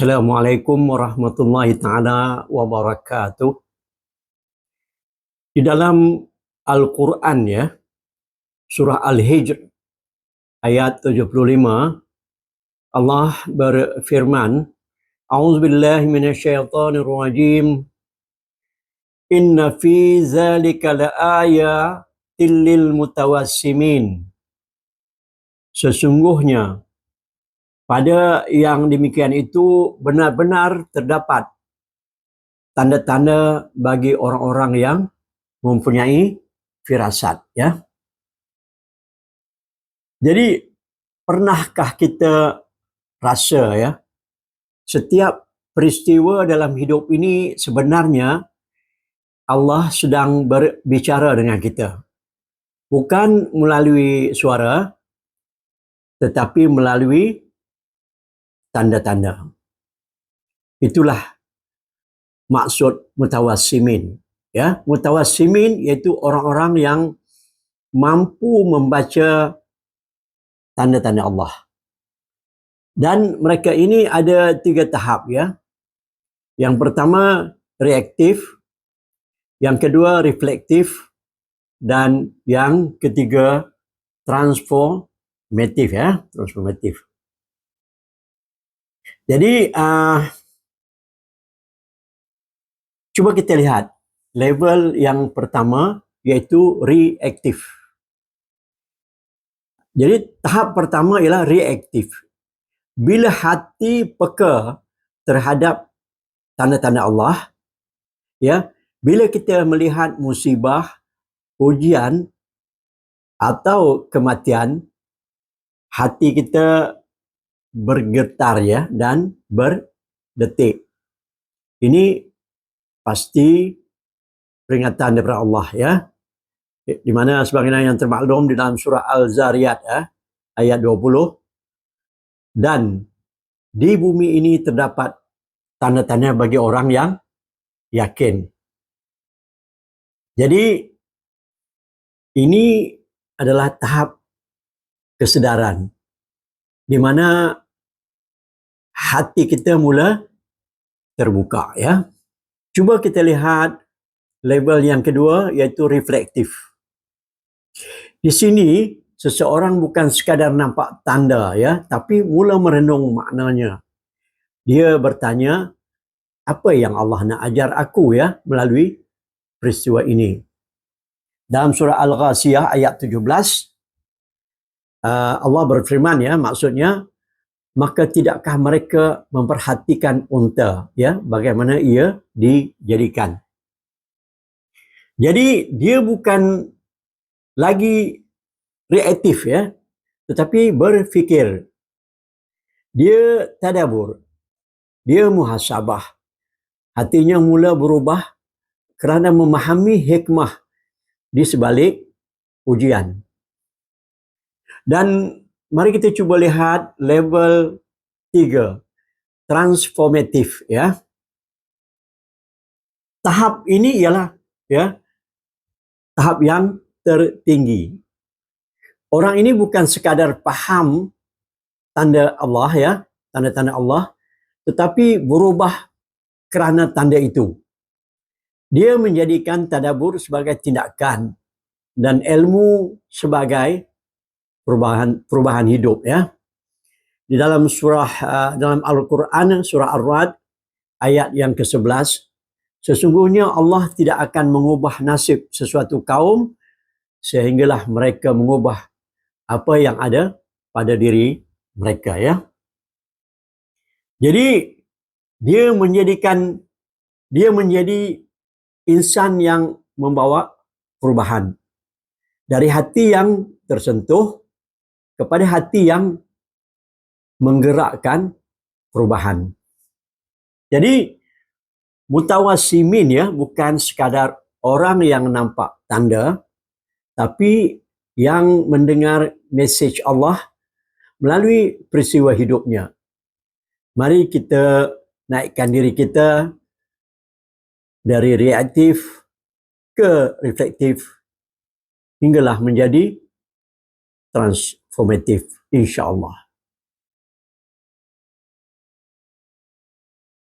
Assalamualaikum warahmatullahi taala wabarakatuh. Di dalam Al-Quran ya, surah Al-Hijr ayat 75 Allah berfirman, A'udzubillahi minasyaitonir rajim. Inna fi zalika laayatil lil mutawassimin. Sesungguhnya pada yang demikian itu benar-benar terdapat tanda-tanda bagi orang-orang yang mempunyai firasat ya. Jadi pernahkah kita rasa ya setiap peristiwa dalam hidup ini sebenarnya Allah sedang berbicara dengan kita. Bukan melalui suara tetapi melalui tanda-tanda. Itulah maksud mutawassimin. Ya, mutawassimin iaitu orang-orang yang mampu membaca tanda-tanda Allah. Dan mereka ini ada tiga tahap ya. Yang pertama reaktif, yang kedua reflektif dan yang ketiga transformatif ya, transformatif. Jadi uh, cuba kita lihat level yang pertama iaitu reaktif. Jadi tahap pertama ialah reaktif. Bila hati peka terhadap tanda-tanda Allah, ya, bila kita melihat musibah, ujian atau kematian, hati kita bergetar ya dan berdetik. Ini pasti peringatan daripada Allah ya. Di mana sebagaimana yang termaklum di dalam surah Al-Zariyat ya, ayat 20 dan di bumi ini terdapat tanda-tanda bagi orang yang yakin. Jadi ini adalah tahap kesedaran di mana hati kita mula terbuka ya. Cuba kita lihat level yang kedua iaitu reflektif. Di sini seseorang bukan sekadar nampak tanda ya, tapi mula merenung maknanya. Dia bertanya, apa yang Allah nak ajar aku ya melalui peristiwa ini? Dalam surah Al-Ghasiyah ayat 17, uh, Allah berfirman ya maksudnya maka tidakkah mereka memperhatikan unta ya? Bagaimana ia dijadikan? Jadi dia bukan lagi reaktif ya? Tetapi berfikir. Dia tadabur. Dia muhasabah. Hatinya mula berubah kerana memahami hikmah di sebalik ujian. Dan mari kita cuba lihat level tiga, transformatif ya. Tahap ini ialah ya tahap yang tertinggi. Orang ini bukan sekadar faham tanda Allah ya, tanda-tanda Allah, tetapi berubah kerana tanda itu. Dia menjadikan tadabur sebagai tindakan dan ilmu sebagai perubahan perubahan hidup ya. Di dalam surah uh, dalam Al-Quran surah Ar-Rad ayat yang ke-11 sesungguhnya Allah tidak akan mengubah nasib sesuatu kaum sehinggalah mereka mengubah apa yang ada pada diri mereka ya. Jadi dia menjadikan dia menjadi insan yang membawa perubahan dari hati yang tersentuh kepada hati yang menggerakkan perubahan. Jadi mutawassimin ya bukan sekadar orang yang nampak tanda tapi yang mendengar message Allah melalui peristiwa hidupnya. Mari kita naikkan diri kita dari reaktif ke reflektif hinggalah menjadi trans formatif inşallah.